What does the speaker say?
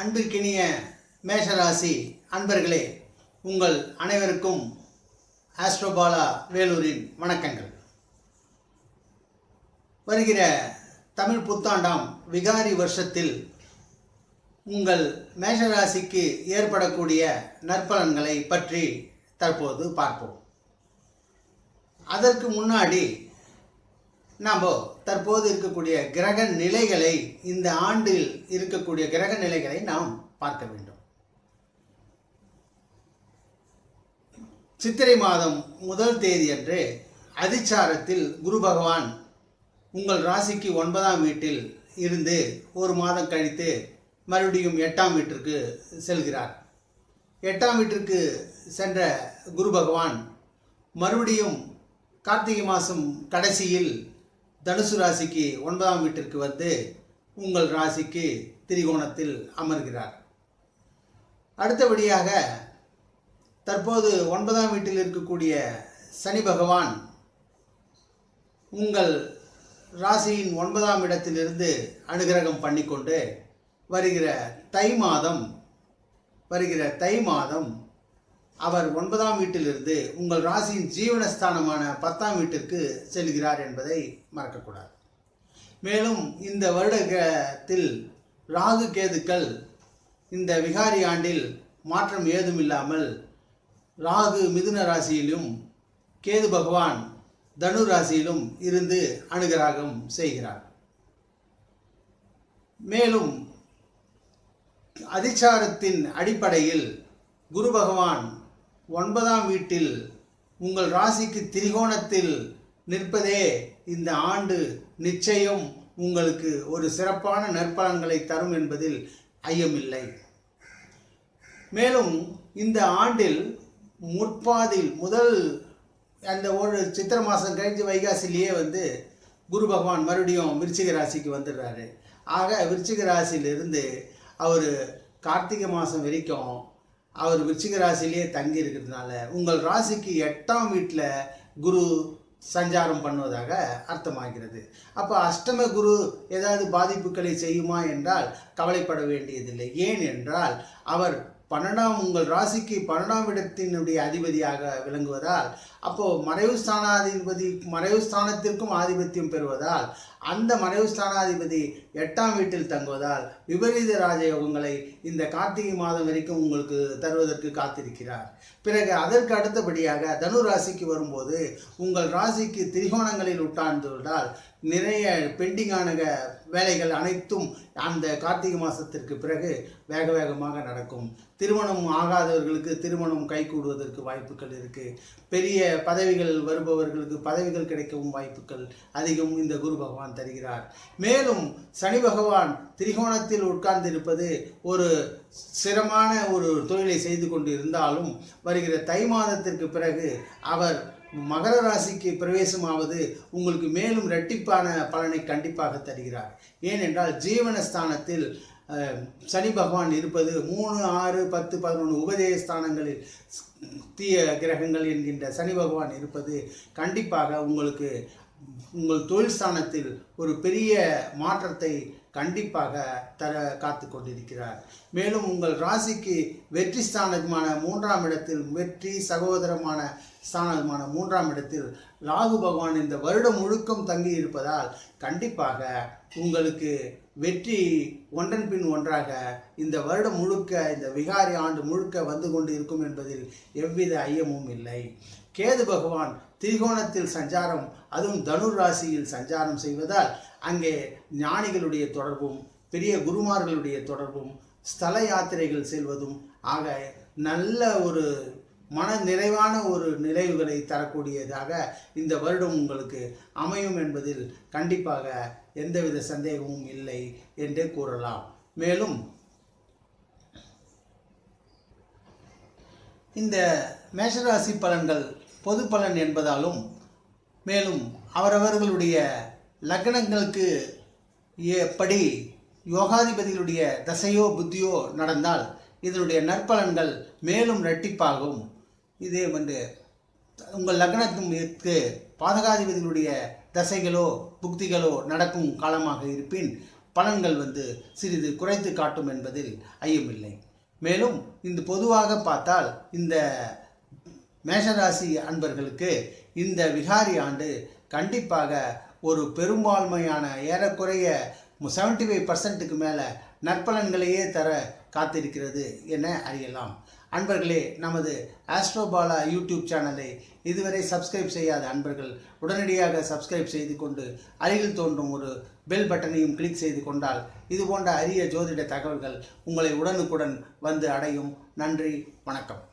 அன்பிற்கினிய மேஷராசி அன்பர்களே உங்கள் அனைவருக்கும் ஆஸ்ட்ரோபாலா வேலூரின் வணக்கங்கள். வருகிற தமிழ் புத்தாண்டாம் விகாரி வருஷத்தில் உங்கள் மேஷராசிக்கு ஏற்படக்கூடிய நற்பலன்களை பற்றி தற்போது பார்ப்போம். அதற்கு முன்னாடி நாம் தற்போது இருக்கக்கூடிய கிரக நிலைகளை இந்த ஆண்டில் இருக்கக்கூடிய கிரக நிலைகளை நாம் பார்க்க வேண்டும். சித்திரை மாதம் முதல் தேதி அன்று அதிச்சாரத்தில் குரு பகவான் உங்கள் ராசிக்கு ஒன்பதாம் வீட்டில் இருந்து ஒரு மாதம் கழித்து மறுபடியும் எட்டாம் வீட்டிற்கு செல்கிறார். எட்டாம் வீட்டிற்கு சென்ற குரு பகவான் மறுபடியும் கார்த்திகை மாதம் கடைசியில் தனுசு ராசிக்கு ஒன்பதாம் வீட்டிற்கு வந்து உங்கள் ராசிக்கு திரிகோணத்தில் அமர்கிறார். அடுத்தபடியாக தற்போது ஒன்பதாம் வீட்டில் இருக்கக்கூடிய சனி பகவான் உங்கள் ராசியின் ஒன்பதாம் இடத்திலிருந்து அனுகிரகம் பண்ணிக்கொண்டு வருகிற தை மாதம் வருகிற தை மாதம் அவர் ஒன்பதாம் வீட்டிலிருந்து உங்கள் ராசியின் ஜீவனஸ்தானமான பத்தாம் வீட்டிற்கு செல்கிறார் என்பதை மறக்கக்கூடாது. மேலும் இந்த வருடத்தில் ராகு கேதுக்கள் இந்த விகாரி ஆண்டில் மாற்றம் ஏதும் இல்லாமல் ராகு மிதுன ராசியிலும் கேது பகவான் தனு ராசியிலும் இருந்து அனுகிராகம் செய்கிறார். மேலும் அதிச்சாரத்தின் அடிப்படையில் குரு பகவான் ஒன்பதாம் வீட்டில் உங்கள் ராசிக்கு திரிகோணத்தில் நிற்பதே இந்த ஆண்டு நிச்சயம் உங்களுக்கு ஒரு சிறப்பான நற்பலன்களை தரும் என்பதில் ஐயமில்லை. மேலும் இந்த ஆண்டில் முற்பாதில் முதல் அந்த ஒரு சித்திரை மாதம் கழிஞ்சு வைகாசிலேயே வந்து குரு பகவான் மறுபடியும் விருச்சிக ராசிக்கு வந்துடுறாரு. ஆக விருச்சிக ராசியிலிருந்து அவர் கார்த்திகை மாதம் வரைக்கும் அவர் விருச்சிக ராசிலேயே தங்கி இருக்கிறதுனால உங்கள் ராசிக்கு எட்டாம் வீட்டில் குரு சஞ்சாரம் பண்ணுவதாக அர்த்தமாகிறது. அப்போ அஷ்டம குரு ஏதாவது பாதிப்புகளை செய்யுமா என்றால் கவலைப்பட வேண்டியதில்லை. ஏன் என்றால் அவர் பன்னெண்டாம் உங்கள் ராசிக்கு பன்னெண்டாம் இடத்தினுடைய அதிபதியாக விளங்குவதால் அப்போ மறைவு ஸ்தானாதிபதி மறைவு ஸ்தானத்திற்கும் ஆதிபத்தியம் பெறுவதால் அந்த மறைவு ஸ்தானாதிபதி எட்டாம் வீட்டில் தங்குவதால் விபரீத ராஜயோகங்களை இந்த கார்த்திகை மாதம் வரைக்கும் உங்களுக்கு தருவதற்கு காத்திருக்கிறார். பிறகு அதற்கு அடுத்தபடியாக தனு ராசிக்கு வரும்போது உங்கள் ராசிக்கு திரிகோணங்களில் உட்கார்ந்துவிட்டால் நிறைய பெண்டிங்கான வேலைகள் அனைத்தும் அந்த கார்த்திகை மாதத்திற்கு பிறகு வேக வேகமாக நடக்கும். திருமணம் ஆகாதவர்களுக்கு திருமணம் கைகூடுவதற்கு வாய்ப்புகள் இருக்குது பெரிய பதவிகள் வருபவர்களுக்கு பதவிகள் கிடைக்கவும் வாய்ப்புகள் அதிகம் இந்த குரு பகவான் தருகிறார். மேலும் சனி பகவான் திரிகோணத்தில் உட்கார்ந்திருப்பது ஒரு சிரமான ஒரு தொழிலை செய்து கொண்டு இருந்தாலும் வருகிற தை மாதத்திற்கு பிறகு அவர் மகர ராசிக்கு பிரவேசமாவது உங்களுக்கு மேலும் இரட்டிப்பான பலனை கண்டிப்பாக தருகிறார். ஏனென்றால் ஜீவனஸ்தானத்தில் சனி பகவான் இருப்பது மூணு ஆறு பத்து பதினொன்று உபதேய ஸ்தானங்களில் தீய கிரகங்கள் என்கின்ற சனி பகவான் இருப்பது கண்டிப்பாக உங்களுக்கு உங்கள் தொழில் ஸ்தானத்தில் ஒரு பெரிய மாற்றத்தை கண்டிப்பாக தர காத்து கொண்டிருக்கிறார். மேலும் உங்கள் ராசிக்கு வெற்றி ஸ்தானமான மூன்றாம் இடத்தில் வெற்றி சகோதரமான ஸ்தானமான மூன்றாம் இடத்தில் ராகு பகவான் இந்த வருடம் முழுக்கம் தங்கி இருப்பதால் கண்டிப்பாக உங்களுக்கு வெற்றி ஒன்றன் பின் ஒன்றாக இந்த வருடம் முழுக்க இந்த விகாரி ஆண்டு முழுக்க வந்து கொண்டு இருக்கும் என்பதில் எவ்வித ஐயமும் இல்லை. கேது பகவான் திரிகோணத்தில் சஞ்சாரம் அதுவும் தனுர் ராசியில் சஞ்சாரம் செய்வதால் அங்கே ஞானிகளுடைய தொடர்பும் பெரிய குருமார்களுடைய தொடர்பும் ஸ்தல யாத்திரைகள் செல்வதும் ஆக நல்ல ஒரு மன நிறைவான ஒரு நினைவுகளை தரக்கூடியதாக இந்த வருடம் உங்களுக்கு அமையும் என்பதில் கண்டிப்பாக எந்தவித சந்தேகமும் இல்லை என்றே கூறலாம். மேலும் இந்த மேஷராசி பலன்கள் பொது பலன் என்பதாலும் மேலும் அவரவர்களுடைய லக்னங்களுக்கு படி யோகாதிபதிகளுடைய தசையோ புத்தியோ நடந்தால் இதனுடைய நற்பலன்கள் மேலும் இரட்டிப்பாகும். இதே வந்து உங்கள் லக்னத்திற்கு பாதகாதிபதிகளுடைய தசைகளோ புக்திகளோ நடக்கும் காலமாக இருப்பின் பலன்கள் வந்து சிறிது குறைத்து காட்டும் என்பதில் ஐயமில்லை. மேலும் இந்த பொதுவாக பார்த்தால் இந்த மேஷராசி அன்பர்களுக்கு இந்த விகாரி ஆண்டு கண்டிப்பாக ஒரு பெரும்பான்மையான ஏறக்குறைய செவன்டி ஃபைவ் பர்சன்ட்டுக்கு மேலே நற்பலன்களையே தர காத்திருக்கிறது என அறியலாம். அன்பர்களே நமது ஆஸ்ட்ரோபாலா யூடியூப் சேனலை இதுவரை சப்ஸ்கிரைப் செய்யாத அன்பர்கள் உடனடியாக சப்ஸ்கிரைப் செய்து கொண்டு அருகில் தோன்றும் ஒரு பெல் பட்டனையும் கிளிக் செய்து கொண்டால் இது போன்ற அரிய ஜோதிட தகவல்கள் உங்களை உடனுக்குடன் வந்து அடையும். நன்றி வணக்கம்.